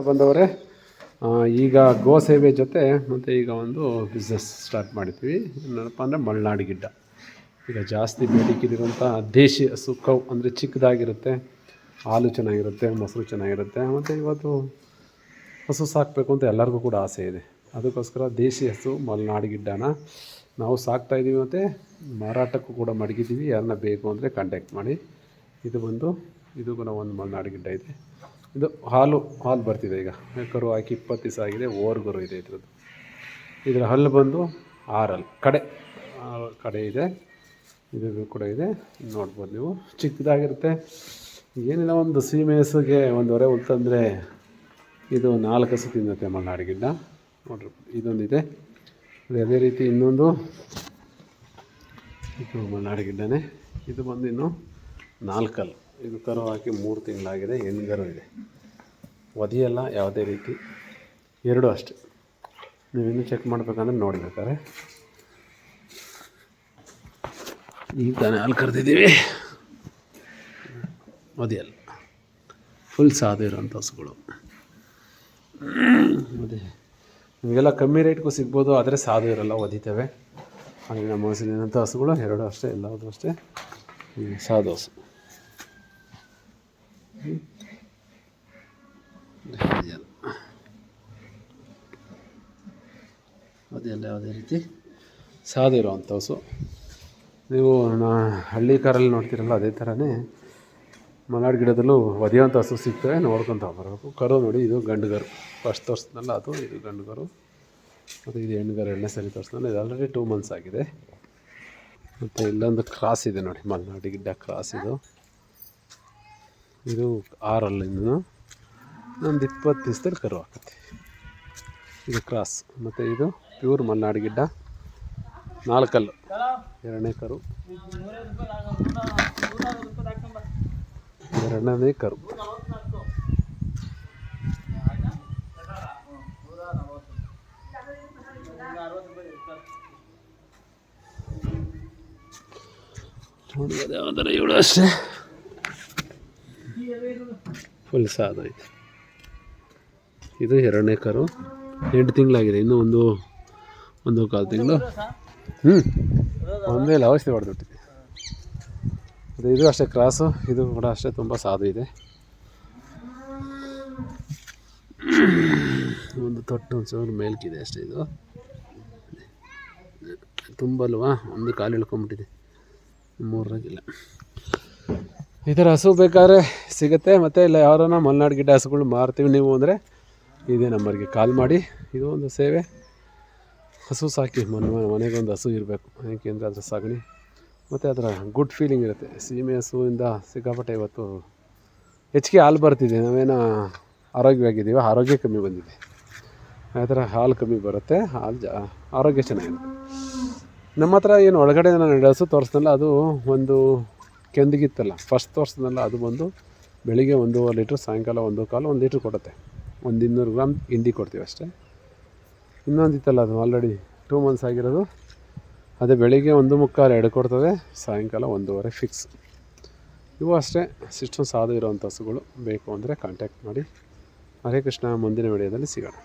ಬಂದವರೇ ಈಗ ಗೋ ಸೇವೆ ಜೊತೆ ಮತ್ತು ಈಗ ಒಂದು ಬಿಸ್ನೆಸ್ ಸ್ಟಾರ್ಟ್ ಮಾಡಿದ್ವಿ. ಏನಪ್ಪ ಅಂದರೆ ಮಲೆನಾಡು ಗಿಡ್ಡ. ಈಗ ಜಾಸ್ತಿ ಬೇಡಿಕೆಲಿರುವಂಥ ದೇಶಿ ಹಸು ಕೌ ಅಂದರೆ ಚಿಕ್ಕದಾಗಿರುತ್ತೆ. ಹಾಲು ಚೆನ್ನಾಗಿರುತ್ತೆ, ಮೊಸರು ಚೆನ್ನಾಗಿರುತ್ತೆ. ಮತ್ತು ಇವತ್ತು ಹಸು ಸಾಕಬೇಕು ಅಂತ ಎಲ್ಲರಿಗೂ ಕೂಡ ಆಸೆ ಇದೆ. ಅದಕ್ಕೋಸ್ಕರ ದೇಶಿ ಹಸು ಮಲೆನಾಡು ಗಿಡ್ಡನ ನಾವು ಸಾಕ್ತಾಯಿದ್ದೀವಿ ಮತ್ತು ಮಾರಾಟಕ್ಕೂ ಕೂಡ ಮಡಗಿದ್ದೀವಿ. ಯಾರನ್ನ ಬೇಕು ಅಂದರೆ ಕಾಂಟ್ಯಾಕ್ಟ್ ಮಾಡಿ. ಇದು ಬಂದು, ಇದು ಕೂಡ ಒಂದು ಮಲೆನಾಡು ಗಿಡ್ಡ ಇದೆ. ಇದು ಹಾಲು ಹಾಲು ಬರ್ತಿದೆ ಈಗ. ಕರು ಹಾಕಿ ಇಪ್ಪತ್ತು ದಿವಸ ಆಗಿದೆ ಓರ್ಗರು ಇದೆ ಇದರದ್ದು. ಇದರ ಹಲ್ಲು ಬಂದು ಆರಲ್. ಕಡೆ ಕಡೆ ಇದೆ. ಇದು ಕೂಡ ಇದೆ. ನೋಡ್ಬೋದು ನೀವು. ಚಿಕ್ಕದಾಗಿರುತ್ತೆ. ಏನಿಲ್ಲ, ಒಂದು ಸೀಮೆ ಒಂದುವರೆ ಉಳ್ತಂದರೆ ಇದು ನಾಲ್ಕು ಹಸು ತಿನ್ನುತ್ತೆ ಮಲ್ನಾಡಿಗಿಂತ ನೋಡ್ರಿ, ಇದೊಂದಿದೆ. ಅದೇ ರೀತಿ ಇನ್ನೊಂದು. ಇದು ಮಲೆನಾಡು ಗಿಡ್ಡನೇ. ಇದು ಬಂದು ಇನ್ನು ನಾಲ್ಕಲ್ ಇದು ಕರು ಹಾಕಿ ಮೂರು ತಿಂಗಳಾಗಿದೆ ಹೆಣ್ಗರು ಇದೆ. ಒದಿಯಲ್ಲ ಯಾವುದೇ ರೀತಿ, ಎರಡು ಅಷ್ಟೆ. ನೀವಿನ್ನೂ ಚೆಕ್ ಮಾಡಬೇಕಂದ್ರೆ ನೋಡ್ಬೇಕಾರೆ ಈಗ ತಾನೇ ಹಾಲು ಕರೆದಿದ್ದೀವಿ. ಒದಿಯಲ್ಲ ಫುಲ್ ಸಾಧು ಇರೋಂಥ ಹಸುಗಳು. ಅದೇ ನಿಮಗೆಲ್ಲ ಕಮ್ಮಿ ರೇಟ್ಗೂ ಸಿಗ್ಬೋದು, ಆದರೆ ಸಾಧು ಇರೋಲ್ಲ ಒದಿತೇವೆ ಹಾಗೆ ನಮ್ಮ ಹಸುವಿನಂಥ ಹಸುಗಳು ಎರಡು ಅಷ್ಟೇ ಎಲ್ಲದೂ ಅಷ್ಟೇ. ಸಾಧು ಹಸು. ಅದೆಲ್ಲ ಯಾವುದೇ ರೀತಿ? ಸಾದ ಇರೋವಂಥ ಹಸು. ನೀವು ನಾ ಹಳ್ಳಿ ಕಾರಲ್ಲಿ ನೋಡ್ತೀರಲ್ಲ, ಅದೇ ಥರನೇ ಮಲೆನಾಡು ಗಿಡದಲ್ಲೂ ಒದೆಯುವಂಥ ಹಸು ಸಿಗ್ತವೆ, ನೋಡ್ಕೊತ ಬರಬೇಕು. ಕರು ನೋಡಿ, ಇದು ಗಂಡುಗರು. ಫಸ್ಟ್ ತೋರಿಸ್ದಲ್ಲ ಅದು, ಇದು ಗಂಡುಗರು. ಮತ್ತು ಇದು ಹೆಣ್ಗರು ಎರಡನೇ ಸರಿ ತೋರಿಸ್ದಲ್ಲ ಇದು ಆಲ್ರೆಡಿ ಟೂ ಮಂತ್ಸ್ ಆಗಿದೆ. ಮತ್ತು ಇಲ್ಲೊಂದು ಕ್ರಾಸ್ ಇದೆ ನೋಡಿ, ಮಲೆನಾಡು ಗಿಡ್ಡ ಕ್ರಾಸ್ ಇದು. ಇದು ಆರಲ್ಲಿಂದ ಒಂದು ಇಪ್ಪತ್ತು ದಿವಸದಲ್ಲಿ ಕರು ಹಾಕತ್ತೆ ಇದು ಕ್ರಾಸ್. ಮತ್ತು ಇದು ಪ್ಯೂರ್ ಮಲ್ನಾಡು ಗಿಡ್ಡ. ನಾಲ್ಕಲ್ಲು. ಎರಡನೇ ಕರು. ಎರಡನೇ ಕರು. ಯಾವ್ದಾರ ಇವಳು ಅಷ್ಟೇ. ಫುಲ್ ಸಾದು ಇದೆ. ಇದು ಎರಡನೇ ಕರು. ಎಂಟು ತಿಂಗಳಾಗಿದೆ, ಇನ್ನೂ ಒಂದು ಒಂದು ಕಾಲು ತಿಂಗಳು. ಹ್ಞೂ ಒಂದೇ ಇಲ್ಲ, ಔಷಧಿ ಹೊಡೆದ್ಬಿಟ್ಟಿದೆ ಅದು, ಇದು ಅಷ್ಟೇ ಕ್ರಾಸು, ಇದು ಕೂಡ ಅಷ್ಟೇ ತುಂಬ ಸಾಧು ಇದೆ. ಒಂದು ತೊಟ್ಟು, ಒಂದು ಮೇಲ್ಕಿದೆ ಅಷ್ಟೇ ಇದು. ತುಂಬ ಅಲ್ವಾ ಒಂದು ಕಾಲು ಇಳ್ಕೊಂಬಿಟ್ಟಿದೆ. ಮೂರರಾಗಿಲ್ಲ ಈ ಥರ ಹಸು ಬೇಕಾದ್ರೆ ಸಿಗುತ್ತೆ. ಮತ್ತು ಇಲ್ಲ, ಯಾರನ್ನ ಮಲೆನಾಡು ಗಿಡ್ಡ ಹಸುಗಳು ಮಾರ್ತೀವಿ ನೀವು ಅಂದರೆ ಇದೇ ನಂಬರ್ಗೆ ಕಾಲ್ ಮಾಡಿ. ಇದು ಒಂದು ಸೇವೆ. ಹಸು ಸಾಕಿ, ಮನೆ ಮನೆಗೊಂದು ಹಸು ಇರಬೇಕು. ಏಕೆಂದರೆ ಅದರ ಸಗಣಿ. ಮತ್ತು ಅದರ ಗುಡ್ ಫೀಲಿಂಗ್ ಇರುತ್ತೆ. ಸೀಮೆ ಹಸುವಿಂದ ಸಿಕ್ಕಾಪಟ್ಟೆ ಇವತ್ತು ಹೆಚ್ಚಿಗೆ ಹಾಲು ಬರ್ತಿದೆ. ನಾವೇನು ಆರೋಗ್ಯವಾಗಿದ್ದೀವಿ, ಆರೋಗ್ಯ ಕಮ್ಮಿ ಬಂದಿದೆ. ಆ ಥರ ಹಾಲು ಕಮ್ಮಿ ಬರುತ್ತೆ. ಹಾಲು ಜಾ, ಆರೋಗ್ಯ ಚೆನ್ನಾಗಿರುತ್ತೆ. ನಮ್ಮ ಹತ್ರ ಏನು ಒಳಗಡೆ ನಾನು ಹಸು ತೋರಿಸ್ದಲ್ಲ, ಅದು ಒಂದು ಕೆಂದಿಗಿತ್ತಲ್ಲ ಫಸ್ಟ್ ವರ್ಷದಲ್ಲ ಅದು ಬಂದು ಬೆಳಿಗ್ಗೆ ಒಂದೂವರೆ ಲೀಟ್ರ್ ಸಾಯಂಕಾಲ ಒಂದು ಕಾಲು ಒಂದು ಲೀಟ್ರ್ ಕೊಡುತ್ತೆ. ಒಂದು ಇನ್ನೂರು ಗ್ರಾಮ್ ಹಿಂಡಿ ಕೊಡ್ತೀವಿ ಅಷ್ಟೇ. ಇನ್ನೊಂದಿತ್ತಲ್ಲ ಅದು ಆಲ್ರೆಡಿ ಟೂ ಮಂತ್ಸ್ ಆಗಿರೋದು. ಅದೇ ಬೆಳಿಗ್ಗೆ ಒಂದು ಮುಕ್ಕಾಲು ಎರಡು ಕೊಡ್ತದೆ, ಸಾಯಂಕಾಲ ಒಂದೂವರೆ ಫಿಕ್ಸ್ ಇವು ಅಷ್ಟೇ, ಸಿಸ್ಟಮ್ ಸಾದು ಇರೋವಂಥ ಹಸುಗಳು ಬೇಕು ಅಂದರೆ ಕಾಂಟ್ಯಾಕ್ಟ್ ಮಾಡಿ. ಹರೇ ಕೃಷ್ಣ, ಮುಂದಿನ ವಿಡಿಯೋದಲ್ಲಿ ಸಿಗೋಣ.